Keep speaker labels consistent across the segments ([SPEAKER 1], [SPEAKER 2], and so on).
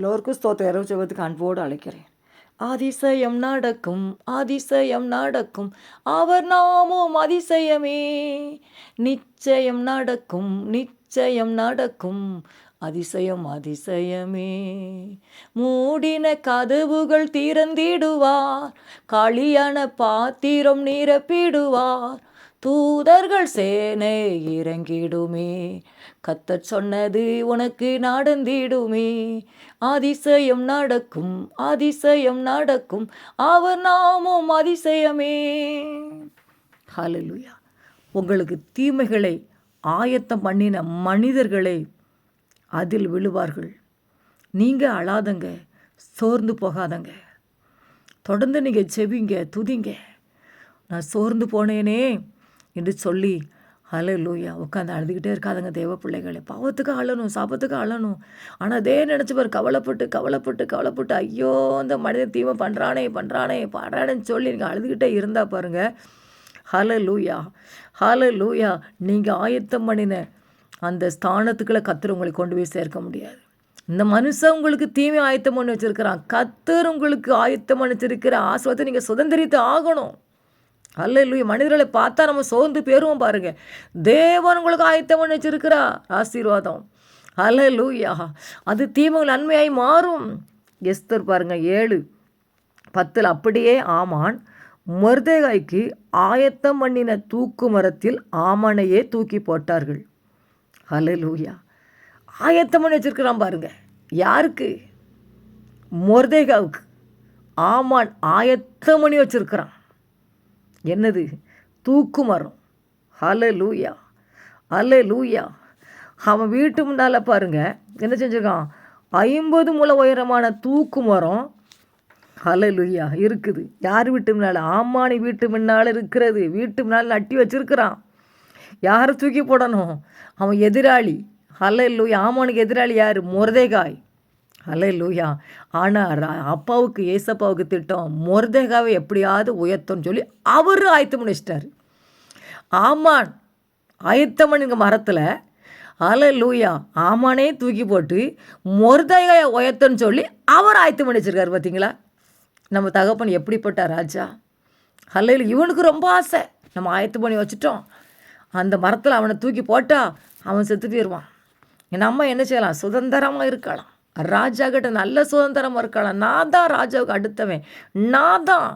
[SPEAKER 1] எல்லோருக்கும் ஸ்தோத்த இரவு ஜெபத்துக்கு அன்போடு அழைக்கிறேன். அதிசயம் நடக்கும் அதிசயம் நடக்கும். அவர் நாமும் அதிசயமே. நிச்சயம் நடக்கும் நிச்சயம் நடக்கும். அதிசயம் அதிசயமே. மூடின கதவுகள் திறந்திடுவார். காளியான பாத்திரம் நிரப்பிடுவார். தூதர்கள் சேனை இறங்கிடுமே. கத்தச் சொன்னது உனக்கு நடந்திடுமே. அதிசயம் நடக்கும் அதிசயம் நடக்கும். அவர் நாமும் அதிசயமே. ஹலலுயா உங்களுக்கு தீமைகளை ஆயத்தம் பண்ணின மனிதர்களை அதில் விழுவார்கள். நீங்கள் அழாதங்க சோர்ந்து போகாதங்க. தொடர்ந்து நீங்கள் செவிங்க துதிங்க. நான் சோர்ந்து போனேனே என்று சொல்லி ஹலோ லூயா உட்காந்து அழுதுகிட்டே இருக்காதுங்க தேவ பிள்ளைகளே. பாவத்துக்கு அழணும் சாபத்துக்கு அழணும். ஆனால் அதே நினச்சி பாரு கவலைப்பட்டு கவலைப்பட்டு கவலைப்பட்டு ஐயோ அந்த மனிதன் தீமை பண்ணுறானே பண்ணுறானே பண்ணுறானேன்னு சொல்லி நீங்கள் அழுதுகிட்டே இருந்தால் பாருங்கள் ஹலோ லூயா ஹலோ லூயா நீங்கள் ஆயத்தம் பண்ணின அந்த ஸ்தானத்துக்குள்ளே கத்துற உங்களை கொண்டு போய் சேர்க்க முடியாது. இந்த மனுஷன் உங்களுக்கு தீமை ஆயத்தம் பண்ணி வச்சுருக்கிறான். கத்தர் உங்களுக்கு ஆயத்தம் பண்ணி வச்சிருக்கிற ஆசிரத்தை நீங்கள் சுதந்திரித்து ஆகணும். அல்ல இல்லையா மனிதர்களை பார்த்தா நம்ம சோர்ந்து பேருவோம் பாருங்க. தேவன் உங்களுக்கு ஆயத்தம் பண்ணி வச்சிருக்கிறா. ஆசீர்வாதம். அல்ல லூயா அது தீமைகள் நன்மையாய் மாறும். எஸ்தர் பாருங்க ஏழு. பத்தில் அப்படியே ஆமான். மருதேகாய்க்கு ஆயத்தம் பண்ணின தூக்கு மரத்தில் ஆமானையே தூக்கி போட்டார்கள். ஹalleluya ஆயத்தம் பண்ணி வச்சிருக்கிறான் பாருங்க. யாருக்கு? மொர்தேகாவுக்கு. ஆமான் ஆயத்தம் பண்ணி வச்சிருக்கிறான். என்னது? தூக்கு மரம். ஹலே லூயா அல லூயா அவன் வீட்டு முன்னால் பாருங்கள் என்ன செஞ்சிருக்கான்? ஐம்பது முளை உயரமான தூக்கு மரம் ஹலே லூயா இருக்குது. யார் வீட்டு முன்னால்? ஆமானி வீட்டு முன்னால் இருக்கிறது. வீட்டு முன்னால் நட்டி வச்சிருக்கிறான். யாரை தூக்கி போடணும்? அவன் எதிராளி. ஹலே லூயா ஆமானுக்கு எதிராளி யார்? முரதேகாய். ஹலே லூயா ஆனால் அப்பாவுக்கு ஏசப்பாவுக்கு திட்டம் மொர்தேகாவை எப்படியாவது உயர்த்தோன்னு சொல்லி அவர் ஆயத்தம் பண்ணிச்சிட்டாரு. ஆமான் ஆயத்தமனுங்க மரத்தில். அலை லூயா ஆமானே தூக்கி போட்டு முரதேகாயை உயர்த்தன்னு சொல்லி அவர் ஆயத்தம் பண்ணி வச்சிருக்காரு பார்த்தீங்களா நம்ம தகப்பன் எப்படிப்பட்ட ராஜா? அல்ல இவனுக்கு ரொம்ப ஆசை. நம்ம ஆயத்தம் பண்ணி வச்சுட்டோம். அந்த மரத்தில் அவனை தூக்கி போட்டால் அவன் செத்து போயிடுவான் என் அம்மா என்ன செய்யலாம்? சுதந்திரமாக இருக்கலாம். ராஜாக்கிட்ட நல்ல சுதந்திரம் இருக்கலாம் நான் தான் ராஜாவுக்கு அடுத்தவன். நான் தான்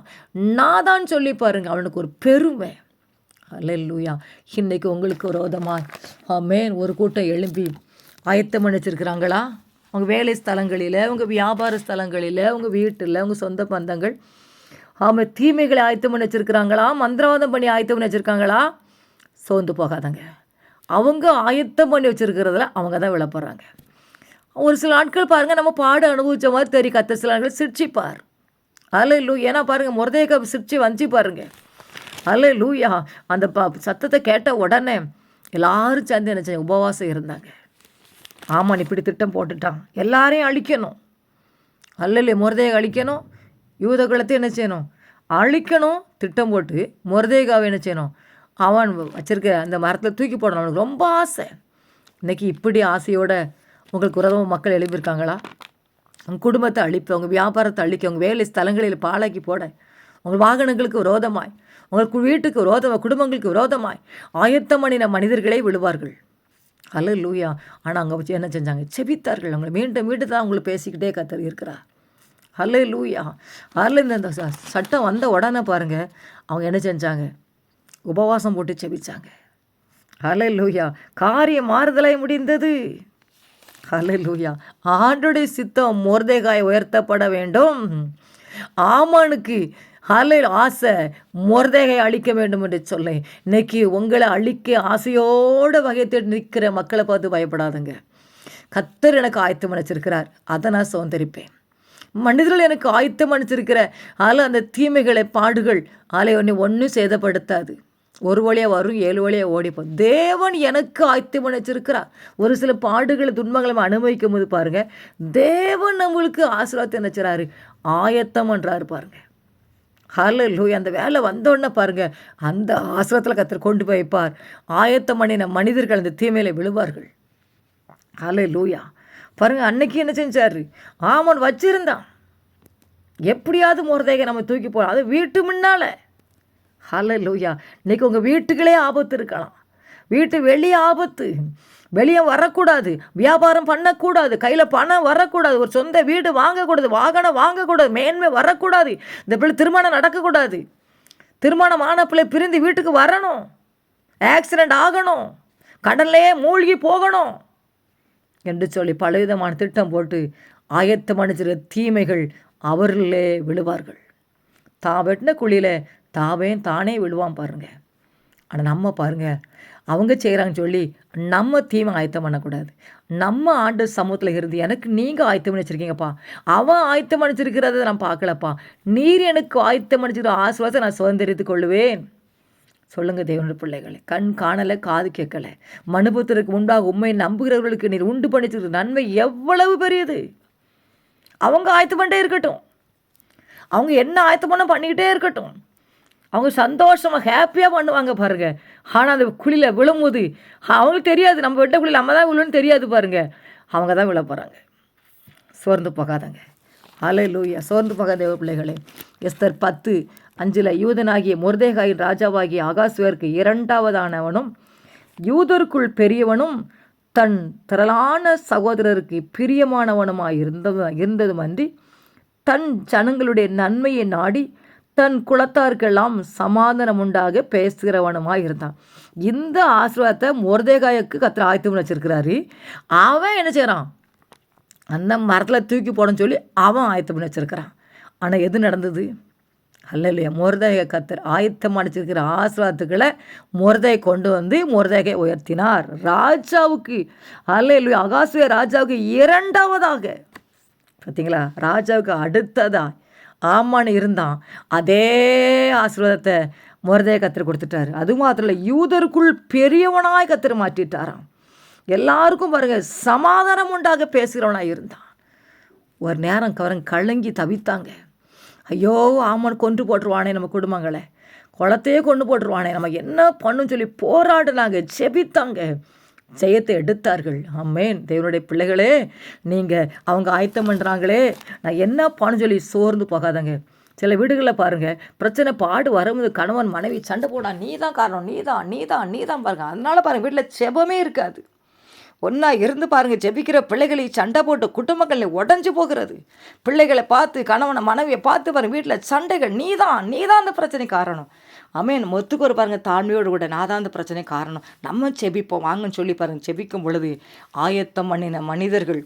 [SPEAKER 1] நான் தான் சொல்லி பாருங்க அவனுக்கு ஒரு பெருமை. அல்லூயா இன்னைக்கு உங்களுக்கு விரோதமாக ஆமேன். ஒரு கூட்டம் எழும்பி ஆயத்தம் பண்ணி வச்சிருக்கிறாங்களா வேலை ஸ்தலங்களில் உங்கள் வியாபார ஸ்தலங்களில் உங்கள் வீட்டில் உங்கள் சொந்த பந்தங்கள். ஆமாம் தீமைகளை ஆயத்தம் பண்ணி வச்சுருக்கிறாங்களா மந்திரவாதம் பண்ணி ஆயத்தம் பண்ணி வச்சுருக்காங்களா சோர்ந்து போகாதங்க. அவங்க ஆயத்தம் பண்ணி வச்சுருக்கிறதுல அவங்க தான் விளப்படுறாங்க ஒரு சில ஆட்கள் பாருங்கள் நம்ம பாடு அனுபவித்த மாதிரி தெரியும். கத்த சில நாட்கள் சிரிச்சிப்பார். அல்ல லூ ஏன்னா பாருங்கள் முரதேக சிரிச்சு வந்துச்சு பாருங்கள் அல்ல லூயா அந்த ப சத்தத்தை கேட்ட உடனே எல்லாரும் சேர்ந்து என்ன உபவாசம் இருந்தாங்க. ஆமாம் இப்படி திட்டம் போட்டுட்டான். எல்லாரையும் அழிக்கணும். அல்ல முரதேக அழிக்கணும். யூத குலத்தை என்ன செய்யணும்? அழிக்கணும். திட்டம் போட்டு முரதேகாவை என்ன செய்யணும்? அவன் வச்சிருக்க அந்த மரத்தில் தூக்கி போடணும். அவனுக்கு ரொம்ப ஆசை. இன்றைக்கி இப்படி ஆசையோட உங்களுக்கு உறவு மக்கள் எழுப்பியிருக்காங்களா? உங்கள் குடும்பத்தை அழிப்பு உங்கள் வியாபாரத்தை அழிக்க உங்கள் வேலை ஸ்தலங்களில் பாலாக்கி போட உங்கள் வாகனங்களுக்கு விரோதமாய் உங்களுக்கு வீட்டுக்கு விரோதமாக குடும்பங்களுக்கு விரோதமாய் ஆயத்தம் பண்ணின மனிதர்களே விழுவார்கள். அல்ல லூயா ஆனால் அங்கே என்ன செஞ்சாங்க? செபித்தார்கள். அவங்களை மீண்டும் மீண்டும் தான் அவங்களை பேசிக்கிட்டே கத்தர் இருக்கிறார். அல்ல லூயா அதில் இந்த சட்டம் வந்த உடனே பாருங்கள் அவங்க என்ன செஞ்சாங்க? உபவாசம் போட்டு செபித்தாங்க அல்ல லூயா காரியம் மாறுதலாய் முடிந்தது. ஹலே லூயா ஆண்டுடைய சித்தம் மோர்தேகாய் உயர்த்தப்பட வேண்டும். ஆமானுக்கு ஹலே ஆசை மொர்தேகை அழிக்க வேண்டும் என்று சொல்ல இன்னைக்கு உங்களை அழிக்க ஆசையோடு வகை தேடி நிற்கிற மக்களை பார்த்து பயப்படாதுங்க. கத்தர் எனக்கு ஆயத்தம் அணைச்சிருக்கிறார் அதை நான் சுதந்திரிப்பேன். மனிதர்கள் எனக்கு ஆயத்தம் அனுப்பிச்சிருக்கிற அதில் அந்த தீமைகளை பாடுகள் ஆலை ஒன்று ஒன்றும் சேதப்படுத்தாது. ஒரு வழியாக வரும் ஏழு வழியாக ஓடிப்போம் தேவன் எனக்கு ஆயத்தம் அனுப்பிச்சிருக்கிறார் ஒரு சில பாடுகளை துன்பங்களை அனுபவிக்கும் போது பாருங்கள் தேவன் நம்மளுக்கு ஆசீர்வாதத்தை நினச்சிறாரு ஆயத்தம் என்றார் பாருங்கள் ஹலோ அந்த வேலை வந்தோடனே பாருங்கள் அந்த ஆசிரத்தில் கத்தர் கொண்டு போய் வைப்பார். ஆயத்தம் பண்ணின மனிதர்கள் அந்த தீமையில் விழுவார்கள். ஹலே லூயா பாருங்கள் அன்னைக்கு என்ன செஞ்சார்? ஆமன் வச்சிருந்தான். எப்படியாவது முறதேக நம்ம தூக்கி போகலாம் அது வீட்டு முன்னால். ஹலோ லூயா இன்னைக்கு உங்கள் வீட்டுக்களே ஆபத்து இருக்கலாம். வீட்டு வெளியே ஆபத்து. வெளியே வரக்கூடாது. வியாபாரம் பண்ணக்கூடாது. கையில் பணம் வரக்கூடாது. ஒரு சொந்த வீடு வாங்கக்கூடாது. வாகனம் வாங்கக்கூடாது. மேன்மை வரக்கூடாது. இந்த பிள்ளை திருமணம் நடக்கக்கூடாது. திருமணம் ஆன பிள்ளை பிரிந்து வீட்டுக்கு வரணும். ஆக்சிடெண்ட் ஆகணும். கடல்லையே மூழ்கி போகணும். என்று சொல்லி பலவிதமான திட்டம் போட்டு ஆயத்தம் அணிச்சிற தீமைகள் அவர்களே விழுவார்கள். தான் வெட்டின குழியில் தாவே தானே விழுவான் பாருங்க. ஆனால் நம்ம பாருங்க அவங்க செய்கிறாங்கன்னு சொல்லி நம்ம தீமை ஆயத்தம் பண்ணக்கூடாது. நம்ம ஆண்டு சமூகத்தில் இருந்து எனக்கு நீங்கள் ஆயத்தம் பண்ணி வச்சுருக்கீங்கப்பா அவன் ஆயத்தம் அணிச்சிருக்கிறத நான் பார்க்கலப்பா. நீர் எனக்கு ஆயத்தம் அணிச்சிருக்கிற ஆசுவாசம் நான் சுதந்திரித்து கொள்ளுவேன். சொல்லுங்கள் தேவனுடைய பிள்ளைகளை. கண் காணலை காது கேட்கலை. மனுபத்திற்கு முன்பாக உண்மை நம்புகிறவர்களுக்கு நீர் உண்டு பண்ணிச்சிருக்க நன்மை எவ்வளவு பெரியது. அவங்க ஆயத்தம் பண்ணிட்டே இருக்கட்டும். அவங்க என்ன ஆயத்தம் பண்ண பண்ணிக்கிட்டே இருக்கட்டும். அவங்க சந்தோஷமாக ஹாப்பியாக பண்ணுவாங்க பாருங்கள் ஆனால் அந்த குழியில் விழும்போது அவங்களுக்கு தெரியாது. நம்ம வெட்ட குழியில் நம்ம தான் விழுன்னு தெரியாது பாருங்கள் அவங்க தான் விழ போகிறாங்க சோர்ந்து போகாதங்க. அலை லூயா சோர்ந்து போகாத தேவ பிள்ளைகளே. எஸ்தர் பத்து அஞ்சில் யூதனாகிய முர்தேகாயின் ராஜாவாகிய ஆகாசுவருக்கு இரண்டாவதானவனும் யூதருக்குள் பெரியவனும் தன் திரளான சகோதரருக்கு பிரியமானவனுமாய் இருந்த வந்து தன் ஜனங்களுடைய நன்மையை நாடி தன் குலத்தாருக்கெல்லாம் சமாதானம் உண்டாக பேசுகிறவனுமாக இருந்தான். இந்த ஆசீர்வாதத்தை முருதேகாயக்கு கத்திர ஆயத்தம் வச்சிருக்கிறாரு. அவன் என்ன செய்கிறான் அந்த மரத்தில் தூக்கி போடன்னு சொல்லி அவன் ஆயத்தம் பண்ணி வச்சிருக்கிறான். ஆனால் எது நடந்தது? அல்ல இல்லையா முருதேக கத்தர் ஆயத்தம் அடிச்சிருக்கிற ஆசிர்வாதத்துக்களை முருதையை கொண்டு வந்து முருதேகை உயர்த்தினார். ராஜாவுக்கு அல்ல இல்லையா அகாசுய ராஜாவுக்கு இரண்டாவதாக. பார்த்தீங்களா ராஜாவுக்கு அடுத்ததாக ஆமான்னு இருந்தான். அதே ஆசீர்வாதத்தை முரதையை கத்திர கொடுத்துட்டாரு. அது மாத்திரம் இல்லை யூதருக்குள் பெரியவனாய் கத்திர மாற்றிட்டாராம். எல்லாருக்கும் பாருங்கள் சமாதானம் உண்டாக பேசுகிறவனாக இருந்தான். ஒரு நேரம் கவரம் கலங்கி தவித்தாங்க. ஐயோ ஆமான் கொண்டு போட்டுருவானே நம்ம குடும்பங்களை. குளத்தையே கொண்டு போட்டுருவானே. நம்ம என்ன பண்ணுன்னு சொல்லி போராடினாங்க செபித்தாங்க ஜெயத்தை எடுத்தார்கள். அம்மேன் தேவனுடைய பிள்ளைகளே நீங்கள் அவங்க ஆயத்தம் பண்ணுறாங்களே நான் என்ன பண்ணு சொல்லி சோர்ந்து போகாதங்க. சில வீடுகளில் பாருங்கள் பிரச்சனை பாடு வரும்போது கணவன் மனைவி சண்டை போடா நீ தான் காரணம் நீ தான் நீ தான் நீ தான் பாருங்கள் அதனால பாருங்கள் வீட்டில் செபமே இருக்காது. ஒன்றா இருந்து பாருங்கள் ஜெபிக்கிற பிள்ளைகளை சண்டை போட்டு குடும்பங்களை உடஞ்சி போகிறது. பிள்ளைகளை பார்த்து கணவனை மனைவியை பார்த்து பாருங்கள் வீட்டில் சண்டைகள் நீ தான் நீ தான் அந்த பிரச்சனை காரணம். அமேன். மொத்துக்கு ஒரு பாருங்கள் தாழ்மையோடு கூட. நான் தான் அந்த பிரச்சனை காரணம். நம்ம செபிப்போம். வாங்கன்னு சொல்லி பாருங்கள் செபிக்கும் பொழுது ஆயத்தம் பண்ணின மனிதர்கள்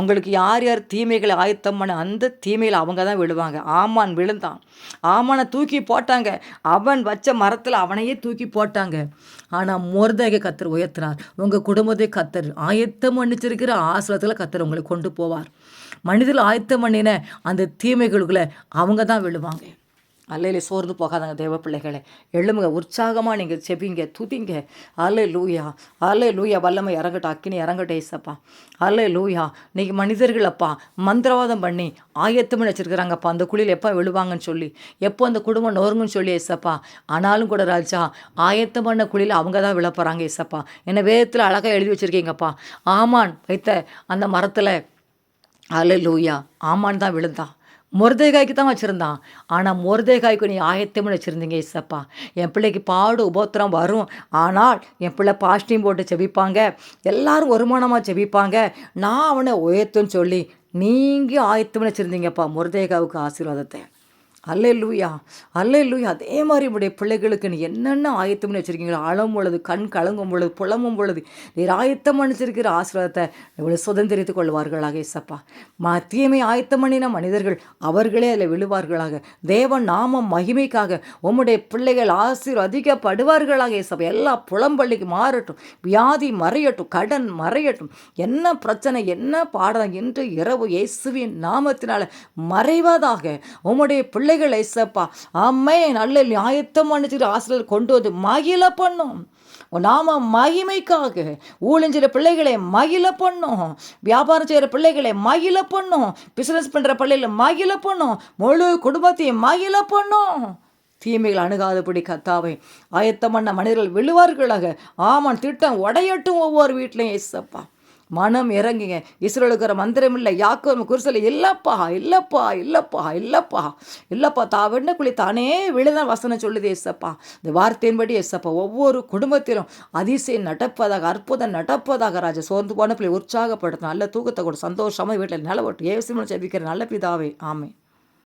[SPEAKER 1] உங்களுக்கு யார் யார் தீமைகளை ஆயத்தம் பண்ண அந்த தீமையில் அவங்க தான் விழுவாங்க. ஆமான் விழுந்தான். ஆமானை தூக்கி போட்டாங்க. அவன் வச்ச மரத்தில் அவனையே தூக்கி போட்டாங்க. ஆனால் மோர்தேக கத்தர் உயர்த்தினார். உங்கள் குடும்பத்தை கத்தர் ஆயத்தம் பண்ணிச்சிருக்கிற ஆசிரத்தில் கத்தர் உங்களை கொண்டு போவார். மனிதர்கள் ஆயத்தம் பண்ணின அந்த தீமைகளுக்குள்ள அவங்க தான் விழுவாங்க. அல்லையில சோர்ந்து போகாதாங்க தேவ பிள்ளைகளை எழுமுங்க உற்சாகமாக நீங்கள் செபிங்க துதிங்க. அல்ல லூயா அல்ல லூயா வல்லமை இறங்கட்டும் அக்கினி இறங்கட்டும் ஏசப்பா. அல்ல லூயா இன்றைக்கி மனிதர்கள் அப்பா மந்திரவாதம் பண்ணி ஆயத்தம்னு வச்சுருக்குறாங்கப்பா. அந்த குழியில் எப்போ விழுவாங்கன்னு சொல்லி எப்போ அந்த குடும்பம் நோருங்கன்னு சொல்லி ஏசப்பா. ஆனாலும் கூட ராஜா ஆயத்தம் பண்ண குழியில் அவங்க தான் விழப்போகிறாங்க ஏசப்பா. என்னை வேதத்தில் அழகாக எழுதி வச்சுருக்கீங்கப்பா. ஆமான் வைத்த அந்த மரத்தில் அல்ல லூயா ஆமான் தான் விழுந்தான் முருதேகாய்க்கு தான் வச்சுருந்தான். ஆனால் முருதேகாய்க்கு நீ ஆயத்தம்னு வச்சுருந்தீங்க இசப்பா என் பிள்ளைக்கு பாடு உபோத்திரம் வரும். ஆனால் என் பிள்ளை பாஸ்டியும் போட்டு செபிப்பாங்க. எல்லாரும் வருமானமாக செபிப்பாங்க. நான் அவனை உயர்த்துன்னு சொல்லி நீங்கள் ஆயத்தமும் வச்சுருந்தீங்கப்பா முருதேகாவுக்கு ஆசீர்வாதத்தை. அல்லே லூயா அல்லே லூயா அதே மாதிரி உடைய பிள்ளைகளுக்கு நீ என்னென்ன ஆயத்தம்னு வச்சுருக்கீங்களோ அழும் பொழுது கண் கலங்கும் பொழுது புலமும் பொழுது நீர் ஆயத்தம் அணிச்சிருக்கிற ஆசீர்வாதத்தை இவ்வளோ சுதந்திரித்துக் கொள்வார்களாக இசப்பா மா தீமை ஆயத்தம் பண்ணின மனிதர்கள் அவர்களே அதில் விழுவார்களாக. தேவன் நாமம் மகிமைக்காக உம்முடைய பிள்ளைகள் ஆசீர்வதிக்கப்படுவார்களாக இசப்பா எல்லா புலம்பள்ளிக்கு மாறட்டும் வியாதி மறையட்டும் கடன் மறையட்டும். என்ன பிரச்சனை என்ன பாடம் என்று இரவு இயேசுவின் நாமத்தினால மறைவதாக உம்முடைய பிள்ளை பிள்ளைகள் ஐசப்பா அம்மே நல்ல நியாயத்தம் பண்ணிச்சுட்டு ஆசிரியர் கொண்டு வந்து மகிழ பண்ணும். நாம மகிமைக்காக ஊழிஞ்சிற பிள்ளைகளை மகிழ பண்ணும். வியாபாரம் செய்கிற பிள்ளைகளை மகிழ பண்ணும். பிஸ்னஸ் பண்ணுற பிள்ளைகளை மகிழ பண்ணும். முழு குடும்பத்தையும் மகிழ பண்ணும். தீமைகள் அணுகாதபடி கத்தாவை. ஆயத்தம் பண்ண மனிதர்கள் விழுவார்களாக. ஆமான் திட்டம் உடையட்டும் ஒவ்வொரு வீட்லையும் ஏசப்பா மனம் இறங்குங்க. இஸ்ரேலுக்கிற மந்திரம் இல்லை. யாக்கோ குருசலை இல்லப்பா இல்லப்பா இல்லப்பா இல்லப்பா இல்லப்பா தா வெண்ணக்குழி தானே விழுதான் வசனம் சொல்லுது எஸ்ஸப்பா இந்த வார்த்தையின்படி எஸ்ஸப்பா ஒவ்வொரு குடும்பத்திலும் அதிசயம் நடப்பதாக அற்புதம் நடப்பதாக ராஜா சோர்ந்து போன பிள்ளை உற்சாகப்படுத்தணும் நல்ல தூக்கத்தை கூட சந்தோஷமாக வீட்டில் நிலவட்டும். ஏசுமன் ஜெபிக்கிற நல்ல பிதாவே. ஆமே